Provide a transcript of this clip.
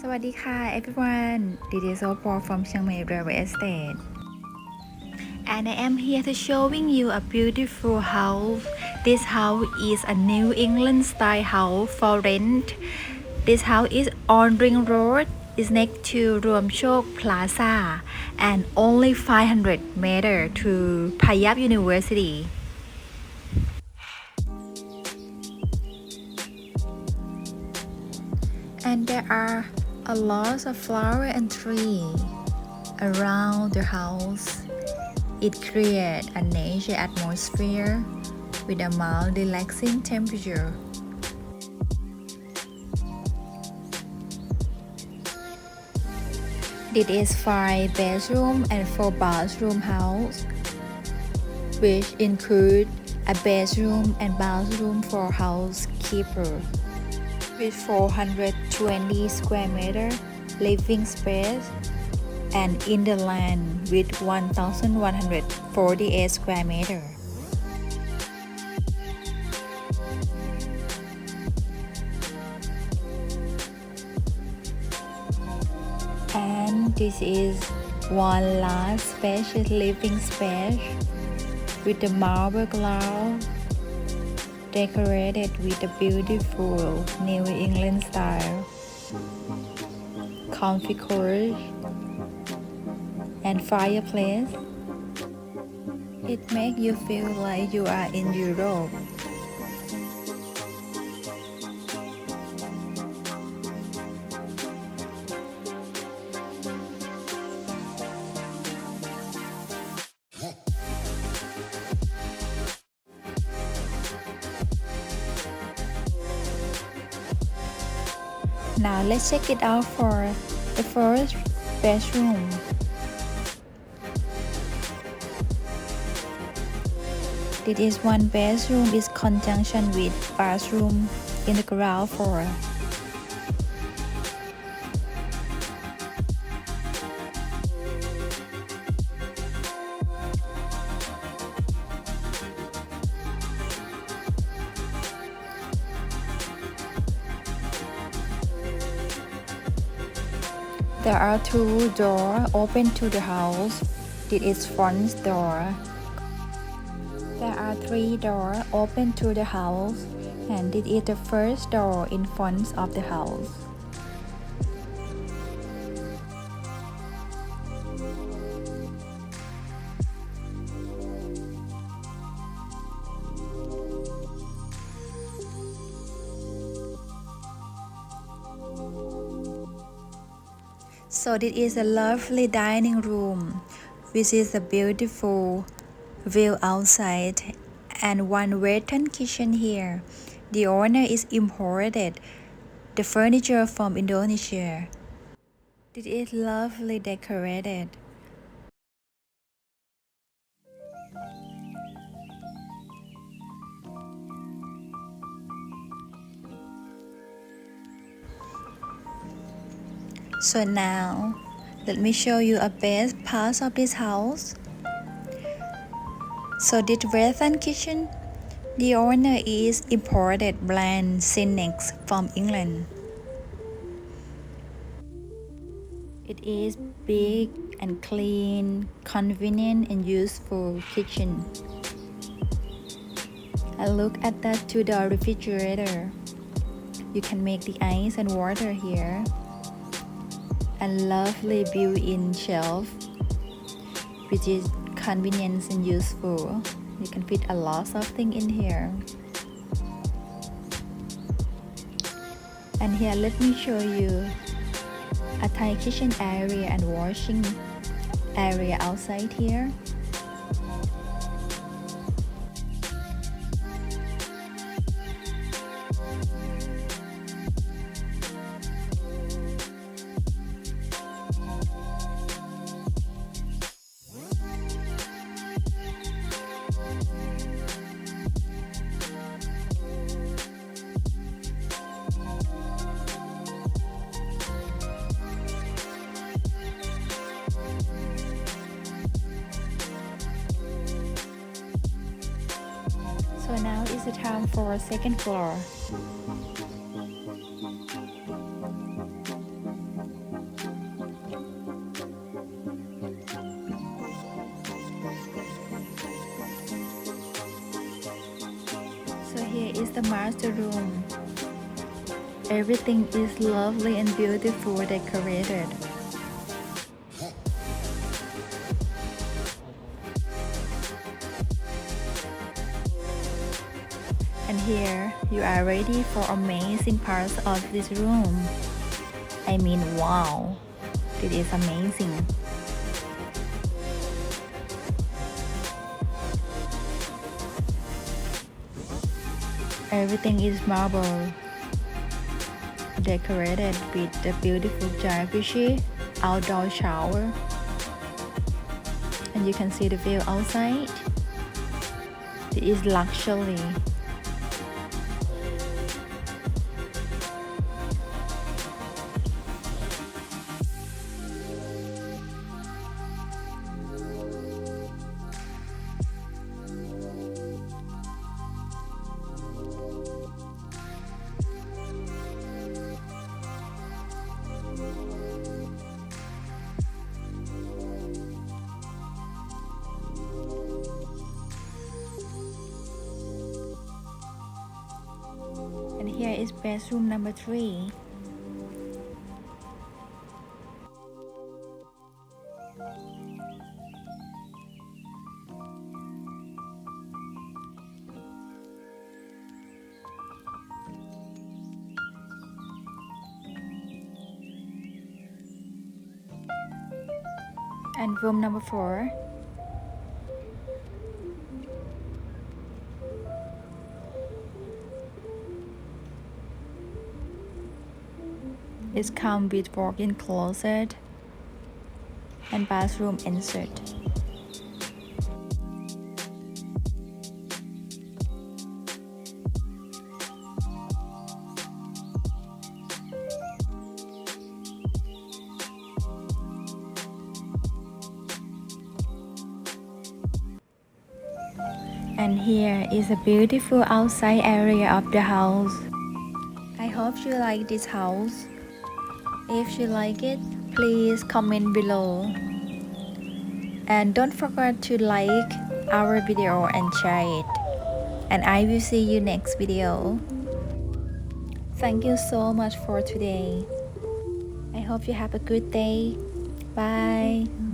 สวัสดีค่ะ everyone this is Oppo from Chiang Mai Railway Estate and I am here to showing you a beautiful house this house is a New England style house for rent this house is on Ring Road is next to Ruam Chok Plaza and only 500 meter to Payap University and there are a lot of flower and tree around the house. It creates a nature atmosphere with a mild relaxing temperature. This is five bedroom and four bathroom house, which include a bedroom and bathroom for housekeeper with 420 square meter living space and in the land with 1148 square meter. And this is one last spacious living space with the marble glass decorated with a beautiful New England style, comfy couch, and fireplace. It makes you feel like you are in Europe. Now let's check it out for the first bedroom. This is one bedroom is conjunction with bathroom in the ground floor. There are two doors open to the house. This is front door. There are three doors open to the house, and this is the first door in front of the house. So this is a lovely dining room, which is a beautiful view outside and one western kitchen here. The owner is imported the furniture from Indonesia. It is lovely decorated. So now, let me show you a best part of this house. So this western kitchen, the owner is imported brand Sinex from England. It is big and clean, convenient and useful kitchen. I look at that to the refrigerator. You can make the ice and water here a lovely built-in shelf which is convenient and useful. You can fit a lot of things in here. And here let me show you a Thai kitchen area and washing area outside here For a second floor. So here is the master room. Everything is lovely and beautiful decorated. Here you are ready for amazing parts of this room. I mean, wow, it is amazing. Everything is marble, decorated with the beautiful jacuzzi, outdoor shower, and you can see the view outside. It is luxury. Here is bedroom number three. And room number four. It's come with walk-in closet and bathroom insert. And here is a beautiful outside area of the house. I hope you like this house. If you like it, please comment below. And don't forget to like our video and share it. And I will see you next video. Thank you so much for today. I hope you have a good day. Bye.